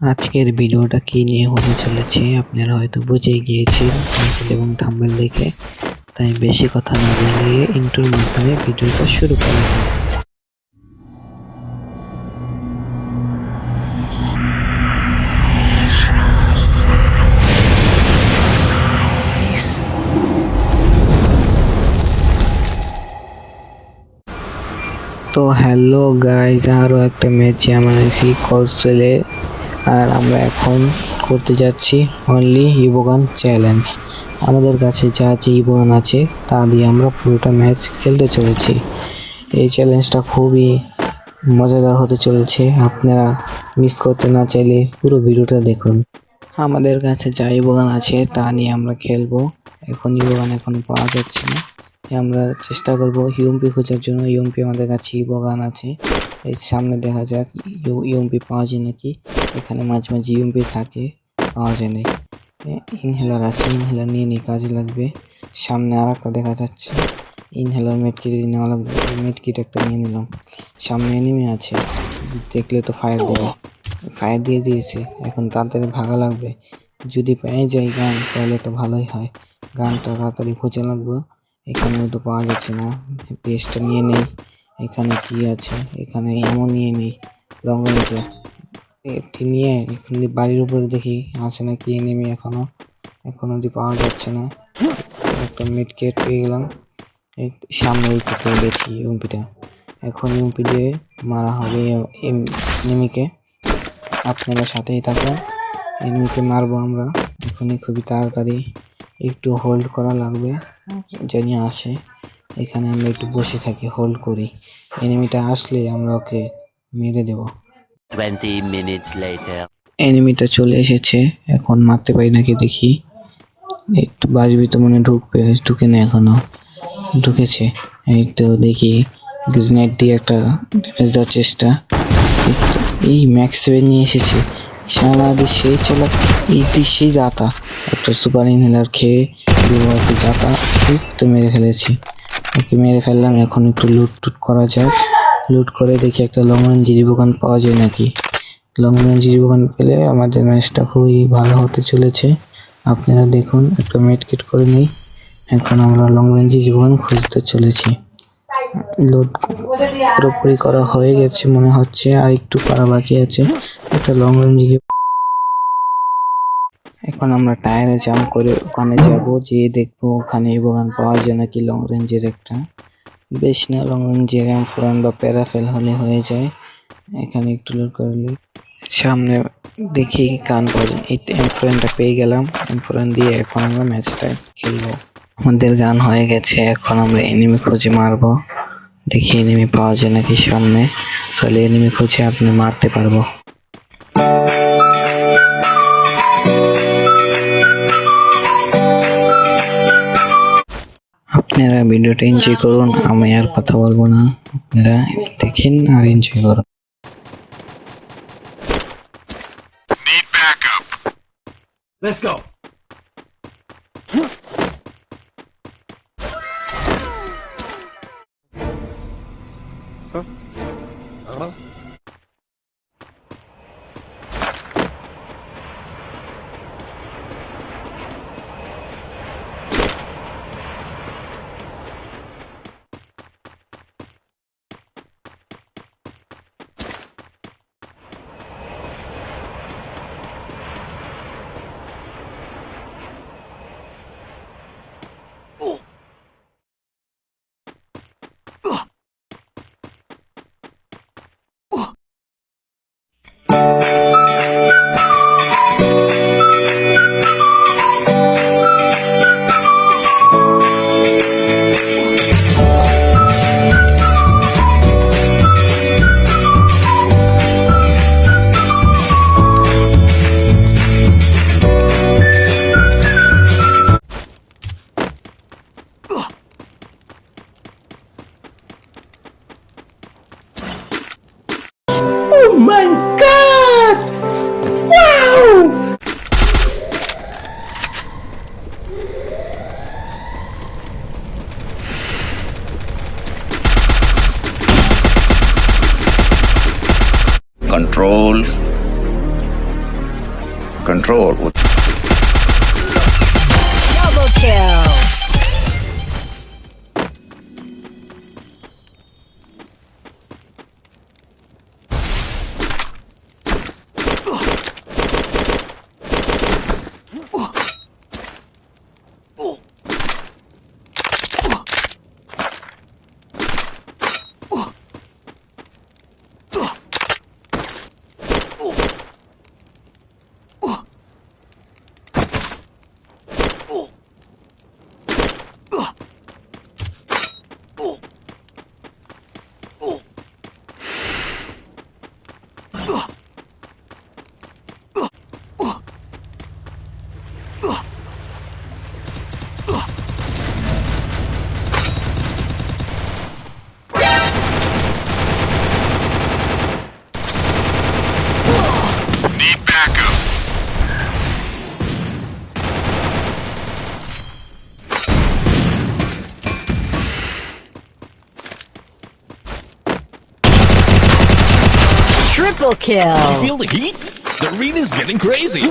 আজকের ভিডিওটা কি নিয়ে হতে চলেছে আপনারা হয়তো বুঝে গিয়েছেন টাইটেল এবং থাম্বনেল দেখে। তাই বেশি কথা না বাড়িয়ে ইন্ট্রোর মাধ্যমে ভিডিওটা শুরু করা যাক। তো হ্যালো গাইজ আরও একটা ম্যাচে আমরা এসেছি কৌশলে আর আমরা এখন করতে যাচ্ছি অনলি ইবোগান চ্যালেঞ্জ আমাদের কাছে যা আছে ইবোগান আছে, তা দিয়ে আমরা পুরোটা ম্যাচ খেলতে চলেছি। এই চ্যালেঞ্জটা খুবই মজাদার হতে চলেছে। আপনারা মিস করতে না চাইলে পুরো ভিডিওটা দেখুন। আমাদের কাছে যা ইবোগান আছে, তা নিয়ে আমরা খেলব। এখন ইবোগান এখন পাওয়া যাচ্ছে না। আমরা চেষ্টা করব ইউএমপি খোঁজার জন্য। ইউএমপি আমাদের কাছে বগান আছে। এই সামনে দেখা যাক ইউএমপি পাওয়া যায় নাকি। এখানে মাঝে মাঝে ইউএমপি থাকে, পাওয়া যায় না। ইনহেলার আছে ইনহেলার নিয়ে নিয়ে কাজে লাগবে। সামনে আর একটা দেখা যাচ্ছে ইনহেলার মেডকিট নেওয়া লাগবে মেডকিট একটা নিয়ে নিলাম। সামনে এনিমি আছে, দেখলে তো ফায়ার দেবে। ফায়ার দিয়ে দিয়েছে, এখন তাড়াতাড়ি ভাগা লাগবে। যদি পেয়ে যাই গান, তাহলে তো ভালোই হয়। গানটা তাড়াতাড়ি খোঁজা লাগবে, এখানেও তো পাওয়া যাচ্ছে না। পেস্টটা নিয়ে নেই, এখানে কি আছে? এখানে এমন নিয়ে নেই লং এটি নিয়ে বাড়ির উপরে দেখি আছে না কি নেমে এখনও। এখনও অব্দি পাওয়া যাচ্ছে না। একটা মিডকেট পেয়ে গেলাম। সামনে তো পেয়ে গেছি ইউমপিটা এখন ইউমপি দিয়ে মারা হবে এনিমিকে আপনারা সাথেই থাকুন। এনিমিকে মারবো আমরা। এখনই খুবই তাড়াতাড়ি একটু হোল্ড করা লাগবে জানি আসে। এখানে আমরা একটু বসে থাকি হোল্ড করি। এনিমিটা আসলে আমরা ওকে মেরে দেব। 20 minutes later. এনিমিটা চলে এসেছে। এখন মারতে পারি নাকি দেখি। একটু বাড়ির ভিতর মনে ঢুকবে, ঢুকে না এখনও। ঢুকেছে। এই তো দেখি। গ্রেনেড দিয়ে একটা ড্যামেজ দেওয়ার চেষ্টা। এই তো- ম্যাক্স সেভেন নিয়ে এসেছে। সামাদি সেই চলো। এই তো সেই দাতা একটা সুপার ইনহেলার খেয়ে দুবারকে জাতা এই তো মেরে ফেলেছি। ওকে মেরে ফেললাম। এখন একটু লুট টুট করা যাক। লুট করে দেখি একটা লং রেঞ্জ রিবোগান পাওয়া যায় নাকি? লং রেঞ্জ রিবোগান পেলে আমাদের ম্যাচটা খুবই ভালো হতে চলেছে। আপনারা দেখুন, একটা মেডকিট করে নিই। এখন আমরা লং রেঞ্জ রিবোগান খুঁজতে চলেছি। লোড পুরোপুরি করা হয়ে গেছে মনে হচ্ছে, আর একটু করা বাকি আছে। একটা লং রেঞ্জ এখন আমরা টায়ারে জাম্প করে ওখানে যাব, যেয়ে দেখব ওখানে ইবোগান পাওয়া যায় নাকি লং রেঞ্জের একটা। বেশ না লং রেঞ্জের এম ফোরান বা প্যারাফেল হলে হয়ে যায়। এখানে একটু লোড করলে সামনে দেখি কান পাওয়া এই এম ফোরানটা পেয়ে গেলাম। ফোরান দিয়ে এখন আমরা ম্যাচটা খেলব। আমাদের গান হয়ে গেছে। এখন আমরা এনিমি খুঁজে মারবো। দেখি এনিমি পাওয়া যায় নাকি সামনে। তাহলে এনিমি খুঁজে আপনি মারতে পারব। আপনারা ভিডিওটা এনজয় করুন আমি আর কথা বলব না আপনারা দেখেন আর এনজয় করুন Let's go. Huh? Uh-huh. my god! Wow! Control. Control. Triple kill. You Feel the heat? The arena's getting crazy.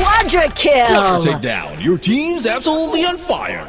Quadra kill. Take down. Your team's absolutely on fire.